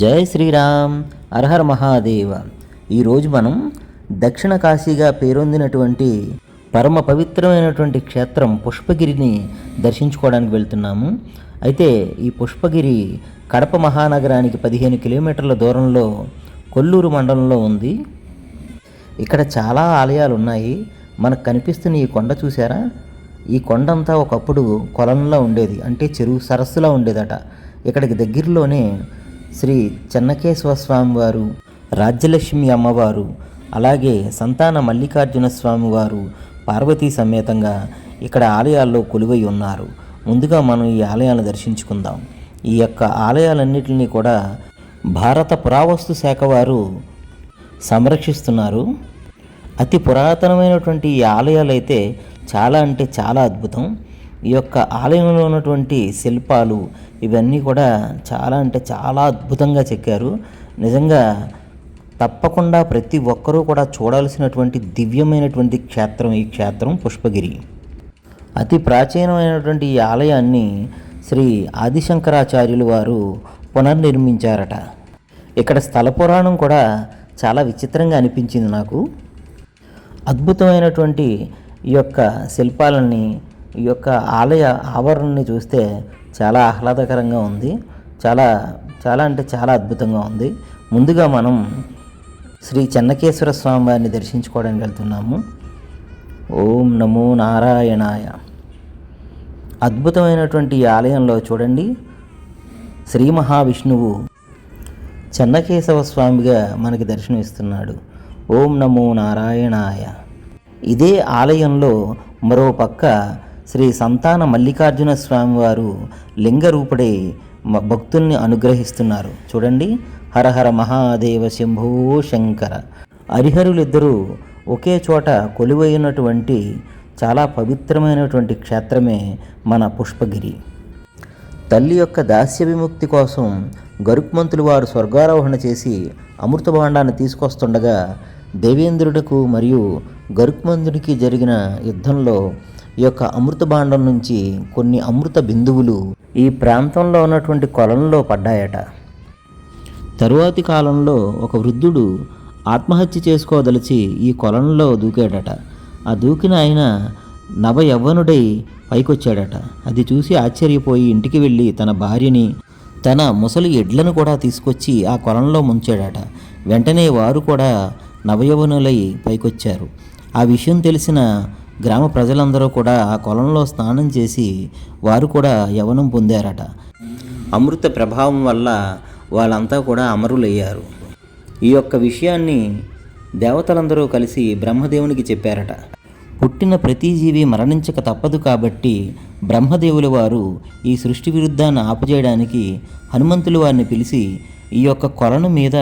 జై శ్రీరామ్. అర్హర్ మహాదేవ. ఈరోజు మనం దక్షిణ కాశీగా పేరొందినటువంటి పరమ పవిత్రమైనటువంటి క్షేత్రం పుష్పగిరిని దర్శించుకోవడానికి వెళ్తున్నాము. అయితే ఈ పుష్పగిరి కడప మహానగరానికి పదిహేను కిలోమీటర్ల దూరంలో కొల్లూరు మండలంలో ఉంది. ఇక్కడ చాలా ఆలయాలు ఉన్నాయి మనకు కనిపిస్తున్న ఈ కొండ చూసారా ఈ కొండ అంతా ఒకప్పుడు కొలంలో ఉండేది. అంటే చెరువు సరస్సులా ఉండేదట. ఇక్కడికి దగ్గరలోనే శ్రీ చెన్నకేశ్వర స్వామి వారు రాజ్యలక్ష్మి అమ్మవారు అలాగే సంతాన మల్లికార్జున స్వామి వారు పార్వతీ సమేతంగా ఇక్కడ ఆలయాల్లో కొలువై ఉన్నారు. ముందుగా మనం ఈ ఆలయాలను దర్శించుకుందాం. ఈ యొక్క ఆలయాలన్నింటినీ కూడా భారత పురావస్తు శాఖ వారు సంరక్షిస్తున్నారు. అతి పురాతనమైనటువంటి ఈ ఆలయాలు అయితే చాలా అంటే చాలా అద్భుతం. ఈ యొక్క ఆలయంలో ఉన్నటువంటి శిల్పాలు ఇవన్నీ కూడా చాలా అంటే చాలా అద్భుతంగా చెక్కారు. నిజంగా తప్పకుండా ప్రతి ఒక్కరూ కూడా చూడాల్సినటువంటి దివ్యమైనటువంటి క్షేత్రం ఈ క్షేత్రం పుష్పగిరి. అతి ప్రాచీనమైనటువంటి ఈ ఆలయాన్ని శ్రీ ఆదిశంకరాచార్యులు వారు పునర్నిర్మించారట. ఇక్కడ స్థల పురాణం కూడా చాలా విచిత్రంగా అనిపించింది నాకు. అద్భుతమైనటువంటి ఈ యొక్క శిల్పాలని ఈ యొక్క ఆలయ ఆవరణని చూస్తే చాలా ఆహ్లాదకరంగా ఉంది. చాలా చాలా అంటే చాలా అద్భుతంగా ఉంది. ముందుగా మనం శ్రీ చెన్నకేశ్వర స్వామి వారిని దర్శించుకోవడానికి వెళ్తున్నాము. ఓం నమో నారాయణాయ. అద్భుతమైనటువంటి ఈ ఆలయంలో చూడండి. శ్రీ మహావిష్ణువు చెన్నకేశవ స్వామిగా మనకి దర్శనమిస్తున్నాడు. ఓం నమో నారాయణాయ. ఇదే ఆలయంలో మరో పక్క శ్రీ సంతాన మల్లికార్జున స్వామివారు లింగరూపుడే భక్తుల్ని అనుగ్రహిస్తున్నారు. చూడండి. హరహర మహాదేవ శంభో శంకర. హరిహరులిద్దరూ ఒకే చోట కొలువైనటువంటి చాలా పవిత్రమైనటువంటి క్షేత్రమే మన పుష్పగిరి. తల్లి యొక్క దాస్య విముక్తి కోసం గరుక్మంతులు వారు స్వర్గారోహణ చేసి అమృతభాండాన్ని తీసుకొస్తుండగా దేవేంద్రుడికి మరియు గరుక్మంతుడికి జరిగిన యుద్ధంలో ఈ యొక్క అమృత భాండం నుంచి కొన్ని అమృత బిందువులు ఈ ప్రాంతంలో ఉన్నటువంటి కొలంలో పడ్డాయట. తరువాతి కాలంలో ఒక వృద్ధుడు ఆత్మహత్య చేసుకోదలిచి ఈ కొలంలో దూకాడట. ఆ దూకిన ఆయన నవ యవ్వనుడై పైకొచ్చాడట. అది చూసి ఆశ్చర్యపోయి ఇంటికి వెళ్ళి తన భార్యని తన ముసలి ఎడ్లను కూడా తీసుకొచ్చి ఆ కొలంలో ముంచాడట. వెంటనే వారు కూడా నవయవనులై పైకొచ్చారు. ఆ విషయం తెలిసిన గ్రామ ప్రజలందరూ కూడా ఆ కొలంలో స్నానం చేసి వారు కూడా యవనం పొందారట. అమృత ప్రభావం వల్ల వాళ్ళంతా కూడా అమరులయ్యారు. ఈ యొక్క విషయాన్ని దేవతలందరూ కలిసి బ్రహ్మదేవునికి చెప్పారట. పుట్టిన ప్రతి జీవి మరణించక తప్పదు కాబట్టి బ్రహ్మదేవుల వారు ఈ సృష్టి విరుద్ధాన్ని ఆపుచేయడానికి హనుమంతుల వారిని పిలిచి ఈ యొక్క కొలను మీద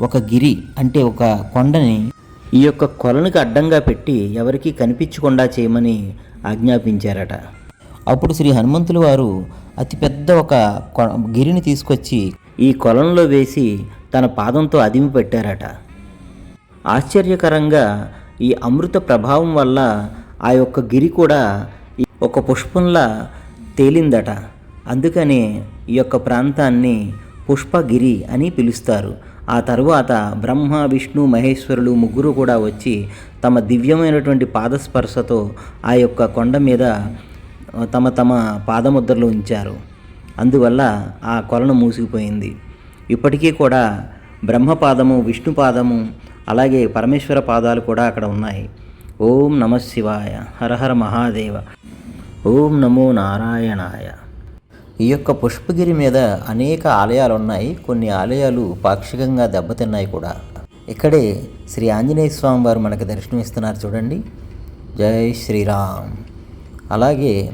ఒక గిరి అంటే ఒక కొండని ఈ యొక్క కొలనుకి అడ్డంగా పెట్టి ఎవరికీ కనిపించకుండా చేయమని ఆజ్ఞాపించారట. అప్పుడు శ్రీ హనుమంతుల వారు అతిపెద్ద ఒక కొ- గిరిని తీసుకొచ్చి ఈ కొలంలో వేసి తన పాదంతో అదిమి పెట్టారట. ఆశ్చర్యకరంగా ఈ అమృత ప్రభావం వల్ల ఆ యొక్క గిరి కూడా ఒక పుష్పంలా తేలిందట. అందుకనే ఈ యొక్క ప్రాంతాన్ని పుష్పగిరి అని పిలుస్తారు. ఆ తరువాత బ్రహ్మ విష్ణు మహేశ్వరులు ముగ్గురు కూడా వచ్చి తమ దివ్యమైనటువంటి పాదస్పర్శతో ఆ యొక్క కొండ మీద తమ తమ పాదముద్రలు ఉంచారు. అందువల్ల ఆ కొలను మూసుకుపోయింది ఇప్పటికీ కూడా బ్రహ్మపాదము విష్ణుపాదము అలాగే పరమేశ్వర పాదాలు కూడా అక్కడ ఉన్నాయి. ఓం నమ శివాయ. హరహర మహాదేవ. ఓం నమో నారాయణాయ. ఈ యొక్క పుష్పగిరి మీద అనేక ఆలయాలు ఉన్నాయి కొన్ని ఆలయాలు పాక్షికంగా దెబ్బతిన్నాయి కూడా. ఇక్కడే శ్రీ ఆంజనేయ స్వామి వారు మనకు దర్శనమిస్తున్నారు చూడండి. జై శ్రీరామ్. అలాగే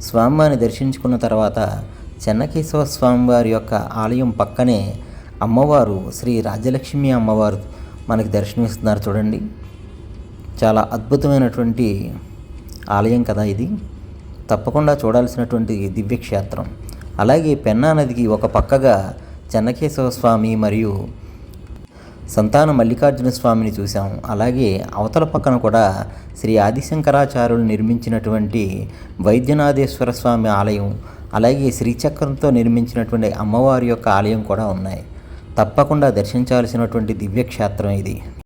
స్వామివారిని దర్శించుకున్న తర్వాత చెన్నకేశవ స్వామివారి యొక్క ఆలయం పక్కనే అమ్మవారు శ్రీ రాజ్యలక్ష్మి అమ్మవారు మనకి దర్శనమిస్తున్నారు చూడండి. చాలా అద్భుతమైనటువంటి ఆలయం కదా ఇది. తప్పకుండా చూడాల్సినటువంటి దివ్యక్షేత్రం. అలాగే పెన్నా నదికి ఒక పక్కగా చెన్నకేశవ స్వామి మరియు సంతాన మల్లికార్జున స్వామిని చూసాం అలాగే అవతల పక్కన కూడా శ్రీ ఆదిశంకరాచార్యులు నిర్మించినటువంటి వైద్యనాథేశ్వర స్వామి ఆలయం అలాగే శ్రీచక్రంతో నిర్మించినటువంటి అమ్మవారి యొక్క ఆలయం కూడా ఉన్నాయి. తప్పకుండా దర్శించాల్సినటువంటి దివ్యక్షేత్రం ఇది.